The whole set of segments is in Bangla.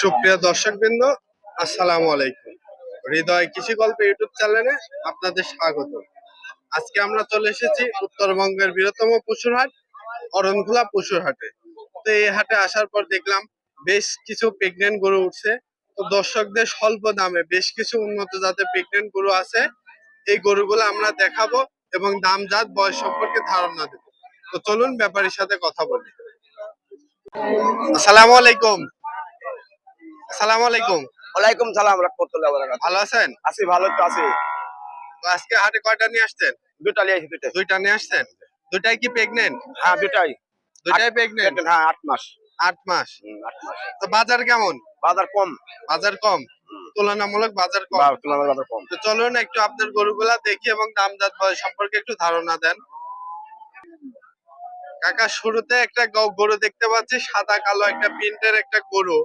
সুপ্রিয় দর্শকবৃন্দ, আসসালামু আলাইকুম। হৃদয় কৃষি গল্প ইউটিউব চ্যানেলে আপনাদের স্বাগত। আজকে আমরা চলে এসেছি উত্তরবঙ্গের বৃহত্তম পশুর হাট, অরণখোলা পশুর হাটে। তো এই হাটে আসার পর দেখলাম বেশ কিছু প্রেগনেন্ট গরু উঠছে। তো দর্শকদের স্বল্প দামে বেশ কিছু উন্নত জাতের প্রেগনেন্ট গরু আছে। এই গরুগুলো আমরা দেখাবো এবং দাম, জাত, বয়স সম্পর্কে ধারণা দেবো। তো চলুন ব্যাপারীর সাথে কথা বলি। আসসালামু আলাইকুম। আসসালামু আলাইকুম। ওয়ালাইকুম সালাম রহমতুল্লাহ বারাকাতুহু। ভালো আছেন? আছি ভালো তো আছি। তো আজকে হাটে কয়টা নিয়ে আসছেন? দুটা লিয়ে আছি দুটা দুইটা নিয়ে আসছেন? দুইটাই কি প্রেগনেন্ট হ্যাঁ দুটাই দুইটাই প্রেগনেন্ট হ্যাঁ আট মাস। আট মাস। হুম, আট মাস। তো বাজার কেমন? বাজার কম। বাজার কম? তুলনামূলক বাজার কম? তুলনায় বাজার কম। তো চলুন একটু আপনার গরুগুলা দেখি এবং দামজাত বয়স সম্পর্কে একটু ধারণা দেন। কাকা শুরুতে একটা গরু দেখতে পাচ্ছি সাদা কালো একটা প্রিন্টের একটা গরু।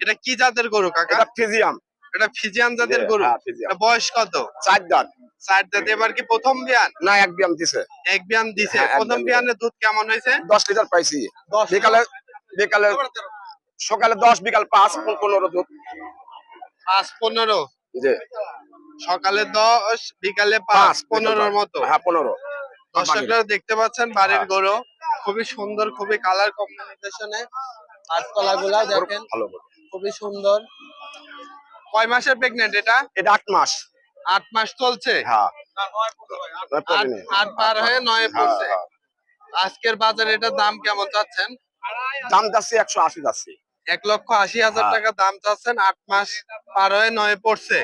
এটা কি জাতের গরু কাকা? এটা ফিজিয়াম। এটা ফিজিয়ান জাতের গরু? হ্যাঁ, ফিজিয়াম। এটা বয়স কত? চার দাঁত। চার দাঁত। এবার কি প্রথম বিয়ান? না এক বিয়াম দিছে। এক বিয়ান দিছে। হ্যাঁ, প্রথম বিয়ান দুধ কেমন হয়েছে? দশ লিটার পাইছি। বিকালে বিকালে সকালে দশ বিকাল পাঁচ পনেরো দুধ। পাঁচ পনেরো? জি। সকালে দশ বিকালে পাঁচ পনেরোর মতো? হ্যাঁ পনেরো। দর্শকরা দেখতে পাচ্ছেন বাড়ির হ্যাঁ। গরু। খুবই সুন্দর খুবই কালার কম্বিনেশনে আটতলা গুলা দেখেন। ভালো। খুবই সুন্দর। কয় মাসের প্রেগনেন্ট এটা? এটা আট মাস। আট মাস চলছে? হ্যাঁ। আট পার হয়ে নয় হ্যাঁ, পড়ছে। হ্যাঁ। আজকের বাজারে এটার দাম কেমন চাচ্ছেন? দাম যাচ্ছে একশো আশি যাচ্ছে। এক লক্ষ আশি হাজার হ্যাঁ। টাকা দাম চাচ্ছেন আট মাস পার হয়ে নয় পড়ছে।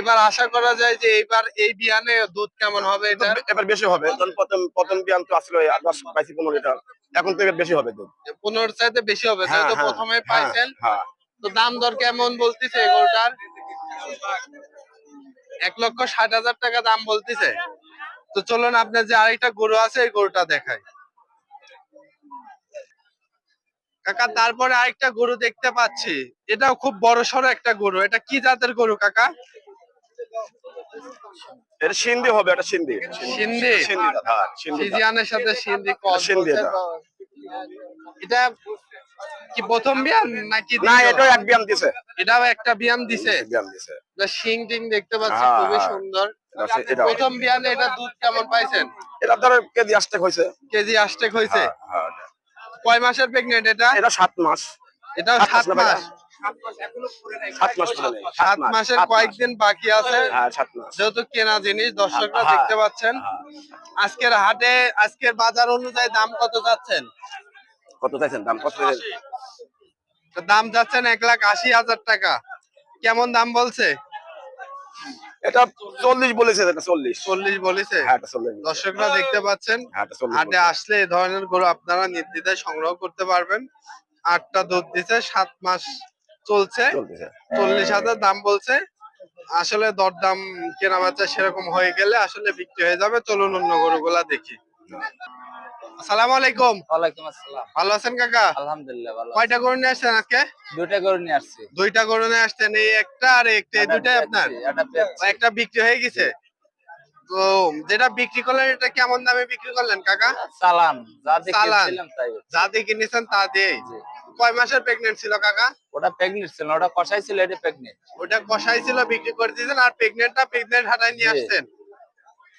এবার আশা করা যায় যে এইবার এই বিয়ানে দুধ কেমন হবে এটা এবার বেশি হবে। প্রথম প্রথম বিয়ান তো আসলে দশ পাইছি পনেরো লিটার। এখন তো বেশি হবে দুধ। পনেরো চাইতে বেশি হবে হ্যাঁ, যেহেতু হ্যাঁ, প্রথমে হ্যাঁ, পাইছেন। তো দাম দর কেমন বলতেছে এগুলোটার এক লক্ষ ষাট হাজার টাকা দাম বলতেছে। তো চলুন আপনার যে আরেকটা গরু আছে এই গরুটা দেখাই। কাকা তারপরে আরেকটা গরু দেখতে পাচ্ছি। এটাও খুব বড় সড়ো একটা গরু। এটা কি জাতের গরু কাকা? এটা সিন্ধি হবে এটা সিন্ধি। সিন্ধি? সিন্ধি হ্যাঁ সিন্ধি সিজিয়ানের সাথে সিন্ধি কস সিন্ধি এটা। এটা কি প্রথম নাকি না এটাও এক দিছে। এটাও একটা বিয়ান দিছে? দিছে। শিং টিং দেখতে পাচ্ছি হ্যাঁ, খুবই হ্যাঁ। সুন্দর। এটা এটা প্রথম বিয়ানে এটা দুধ কেমন পাইছেন? এটা ধরো কেজি আসতে হয়েছে কেজি আষ্টেক হয়েছে হ্যাঁ, হ্যাঁ, কয় মাসের প্রেগনেন্ট এটা? এটা সাত মাস। এটাও সাত মাস? সাত মাস সাত মাসের কয়েকদিন বাকি আছে। হ্যাঁ যেহেতু কেনা জিনিস দর্শকরা হ্যাঁ, দেখতে পাচ্ছেন। হ্যাঁ। আজকের হাটে আজকের বাজার অনুযায়ী দাম কত যাচ্ছেন? কত চাইছেন? দাম কত দাম যাচ্ছেন এক লাখ আশি হাজার টাকা। কেমন দাম বলছে? এটা চল্লিশ বলেছে এটা চল্লিশ। চল্লিশ বলেছে। হ্যাঁ চল্লিশ দর্শকরা দেখতে পাচ্ছেন। চল্লিশ হাটে আসলে এই ধরনের গরু আপনারা নির্দ্বিধায় সংগ্রহ করতে পারবেন। আটটা দুধ দিছে সাত মাস চলছে। চল্লিশ হাজার দাম বলছে। আসলে দরদাম কেনা বেচা সেরকম হয়ে গেলে আসলে বিক্রি হয়ে যাবে। চলুন অন্য গরুগুলা দেখি। আসসালামু আলাইকুম। ওয়ালাইকুম আসসালাম। ভালো আছেন কাকা? আলহামদুলিল্লাহ ভালো কয়টা গরু নিয়ে আসছেন আজকে? দুইটা গরু নিয়ে আসছি। দুইটা গরু নিয়ে আসছেন এই একটা আর একটা এই দুইটাই আপনার? একটা বিক্রি হয়ে গেছে? তো যেটা বিক্রি করলেন এটা কেমন দামে বিক্রি করলেন কাকা? চালান যা তাই যা দিয়ে কিনেছেন তা দিয়ে জি। কয় মাসের প্রেগনেন্ট ছিল কাকা? ওটা প্রেগনেন্ট ছিল ওটা কষাই ছিল এটা প্রেগনেন্ট ওটা কষাই ছিল বিক্রি করে দিয়েছেন আর প্রেগনেন্টটা প্রেগনেন্ট হাটায় নিয়ে আসছেন।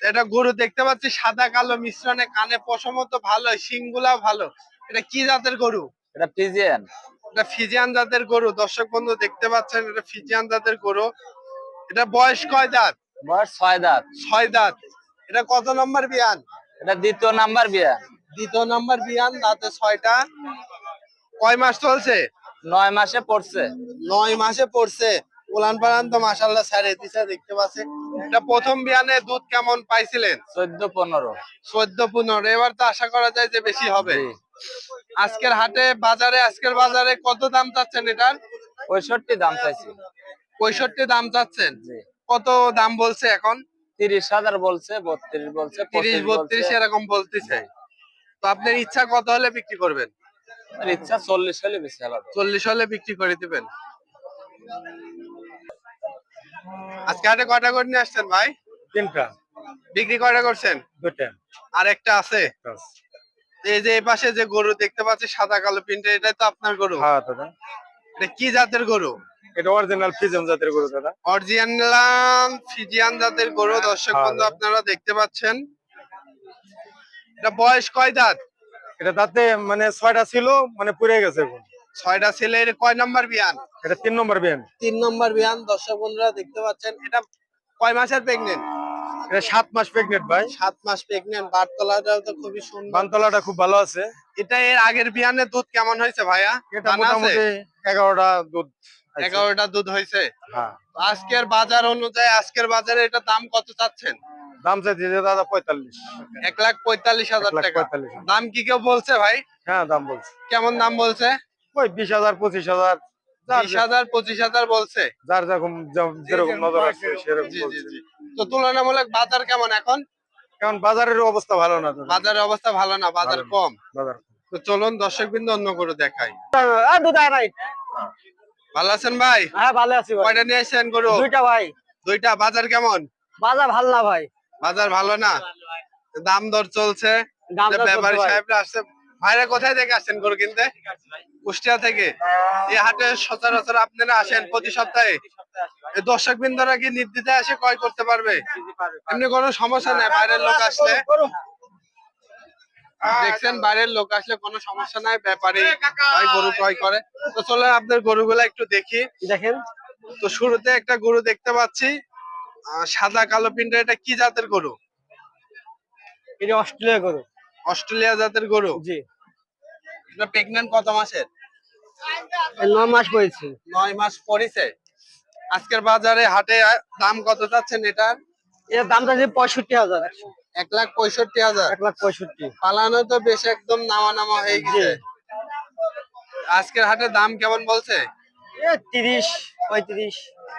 এটা গরু দেখতে পাচ্ছি সাদা কালো মিশ্রণে কানে পশমও তো ভালো শিংগুলা ভালো। এটা কি জাতের গরু? এটা ফিজিয়ান এটা ফিজিয়ান জাতের গরু। দর্শক বন্ধু দেখতে পাচ্ছেন এটা ফিজিয়ান জাতের গরু। এটা বয়স কয় দাঁত? বয়স ছয় দাঁত। ছয় দাঁত। এটা কত নম্বর বিয়ান? এটা দ্বিতীয় নাম্বার বিয়া। দ্বিতীয় নাম্বার বিয়ান দাঁতে ছয়টা। কয় মাস চলছে? নয় মাসে পড়ছে। নয় মাসে পড়ছে। উলান পালান তো মাসাল্লাহ স্যারে দিছে দেখতে পাচ্ছে এটা প্রথম বিয়ানে দুধ কেমন পাইছিলেন? চোদ্দ পনেরো। চোদ্দ পনেরো। এবার তো আশা করা যায় যে বেশি হবে। আজকের হাটে বাজারে আজকের বাজারে কত দাম চাচ্ছেন এটার? পঁয়ষট্টি দাম চাইছি। পঁয়ষট্টি দাম চাচ্ছেন? কত দাম বলছে এখন? তিরিশ হাজার বলছে বত্রিশ বলছে তিরিশ বত্রিশ। এরকম বলতেছে। তো আপনার ইচ্ছা কত হলে বিক্রি করবেন? ইচ্ছা চল্লিশ হলে বেশি ভালো চল্লিশ হলে বিক্রি করে দিবেন। আজকে হাটে কয়টা করে নিয়ে আসছেন ভাই? তিনটা। বিক্রি কয়টা করছেন? দুটা আর একটা আছে? এই যে এই পাশে যে গরু দেখতে পাচ্ছি সাদা কালো প্রিন্টের এটাই তো আপনার গরু? হ্যাঁ দাদা। এটা কি জাতের গরু? এটা অরিজিনাল ফিজিয়ান জাতের গরু দাদা। অরিজিনাল ফিজিয়ান জাতের গরু দর্শক হ্যাঁ, বন্ধু আপনারা দেখতে পাচ্ছেন। এটা বয়স কয় দাঁত? এটা তাতে মানে ছয়টা ছিল মানে পুড়ে গেছে এখন। ছয়টা ছেলের কয় নম্বর বিয়ান? এটা তিন নম্বর বিয়ান। তিন নম্বর বিয়ান দর্শক বন্ধুরা দেখতে পাচ্ছেন এটা কয় মাসের প্রেগনেন্ট এটা সাত মাস প্রেগনেন্ট ভাই। সাত মাস প্রেগনেন্ট বারতলাটাও তো খুবই সুন্দর। বানতলাটা খুব ভালো আছে। এটা এর আগের দুধ কেমন হয়েছে ভাইয়া? এটা? মোটামুটি এগারোটা দুধ এগারোটা দুধ হয়েছে? হ্যাঁ। আজকের বাজার অনুযায়ী আজকের বাজারে এটা দাম কত চাচ্ছেন? দাম চাইছে যে দাদা পঁয়তাল্লিশ। এক লাখ পঁয়তাল্লিশ হাজার টাকা। পঁয়তাল্লিশ দাম কি কেউ বলছে ভাই? হ্যাঁ দাম বলছে। কেমন দাম বলছে? ওই বিশ হাজার পঁচিশ হাজার বিশ হাজার পঁচিশ হাজার বলছে। যার যেরকম যেরকম নজর আছে সেরকম জি জি বলছে। জি। তো তুলনামূলক বাজার কেমন এখন? কারণ বাজারের অবস্থা ভালো না বাজারের অবস্থা ভালো না বাজার কম। বাজার তো চলুন দর্শক বিন্দু অন্য করে দেখাই। ভালো আছেন ভাই? হ্যাঁ ভালো আছি কয়টা নিয়ে আসছেন গরু? দুইটা ভাই। দুইটা বাজার কেমন? বাজার ভালো না ভাই। বাজার ভালো না? দাম দর চলছে। দাম ব্যাপারী সাহেবরা আসছে ভাইরা কোথায় থেকে আসছেন গরু কিনতে? কুষ্টিয়া থেকে? এই হাটে সচরাচর আপনারা আসেন প্রতি সপ্তাহে? দর্শক বিন্দুরা কি নির্দিতে এসে ক্রয় করতে পারবে? এমনি কোনো সমস্যা নাই বাইরের লোক আসলে। দেখছেন বাইরের লোক আসলে কোনো সমস্যা নাই ব্যাপারে ভাই গরু ক্রয় করে। তো চলে আপনার গরুগুলা একটু দেখি। দেখেন। তো শুরুতে একটা গরু দেখতে পাচ্ছি। সাদা কালো প্রিন্টের এটা কি জাতের গরু? এটা অস্ট্রেলিয়া গরু। অস্ট্রেলিয়া জাতের গরু? জি। এটা প্রেগনেন্ট কত মাসের? নয় মাস পড়েছে নয় মাস পরিছে আজকের বাজারে হাটে দাম কত চাচ্ছেন এটার? এর দাম চাইছে পঁয়ষট্টি হাজার। এক লাখ পঁয়ষট্টি হাজার। এক লাখ পঁয়ষট্টি। পালানো তো বেশ একদম নামা নামা হয়ে গেছে। আজকের হাটে দাম কেমন বলছে? এ তিরিশ। পঁয়ত্রিশ।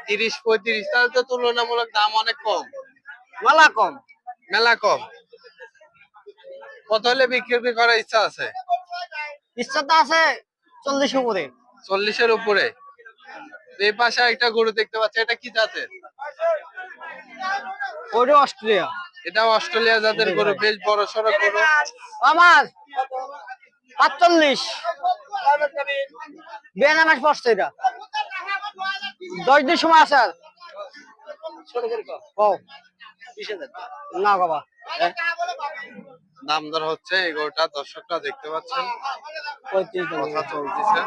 তিরিশ পঁয়ত্রিশ তাহলে তো তুলনামূলক দাম অনেক কম। মেলা কম। মেলা কম। কত হলে বিক্রি করার ইচ্ছা আছে? ইচ্ছা তো আছে চল্লিশ উপরে। চল্লিশের উপরে। এই পাশে একটা গরু দেখতে পাচ্ছি এটা কি জাতের? ওটা অস্ট্রেলিয়া। এটা অস্ট্রেলিয়া জাতের গরু বেশ বড় সড়ো গরু। আমার পাঁচচল্লিশ। বিয়ানা মাস পড়ছে এটা। দশ দিন সময় আছে আর না বাবা। দাম দর হচ্ছে দর্শকরা দেখতে পাচ্ছেন। পঁয়ত্রিশ দিন কথা চলতেছে।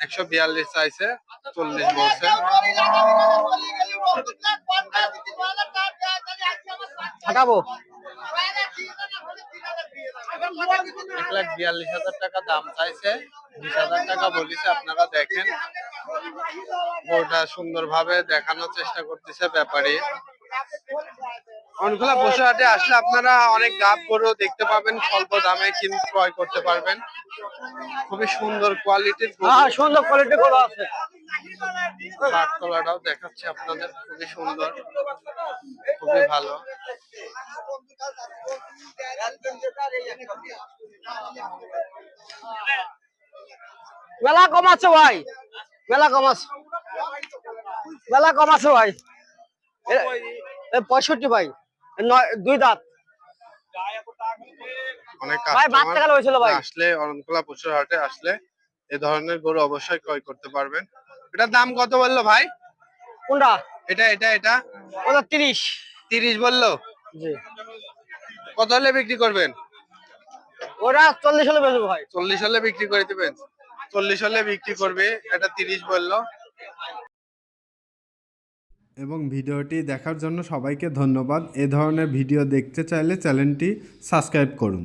একশো বিয়াল্লিশ চাইছে চল্লিশ বলছে। হাঁটাবো। এক লাখ বিয়াল্লিশ হাজার টাকা দাম চাইছে বিশ হাজার টাকা বলিছে আপনারা দেখেন। গরুটা সুন্দর ভাবে দেখানোর চেষ্টা করতেছে ব্যাপারী। অনখোলা পশু হাটে আসলে আপনারা অনেক গাব গরু দেখতে পাবেন স্বল্প দামে কিন্তু ক্রয় করতে পারবেন। খুবই সুন্দর কোয়ালিটির হ্যাঁ সুন্দর কোয়ালিটি গুলো আছে। কাঠতলাটাও দেখাচ্ছে আপনাদের খুবই সুন্দর খুবই ভালো। মেলা কম আছে ভাই। মেলা কম আছে। মেলা কম আছে ভাই। এ- এ পঁয়ষট্টি ভাই। নয় দুই দাঁত। ভাই, বাদ টাকা হয়েছিল ভাই। আসলে অরণখোলা পশুর হাটে আসলে এই ধরনের গরু অবশ্যই ক্রয় করতে পারবেন। এটার দাম কত বলল ভাই? কোনটা? এটা এটা এটা? ওটা তিরিশ। তিরিশ বলল? জি। কত হলে বিক্রি করবেন? ওরা চল্লিশ হলে বেচবো ভাই। চল্লিশ হলে বিক্রি করে দিবেন। চল্লিশ হলে বিক্রি করবে এটা তিরিশ বলল। এবং ভিডিওটি দেখার জন্য সবাইকে ধন্যবাদ। এ ধরনের ভিডিও দেখতে চাইলে চ্যানেলটি সাবস্ক্রাইব করুন।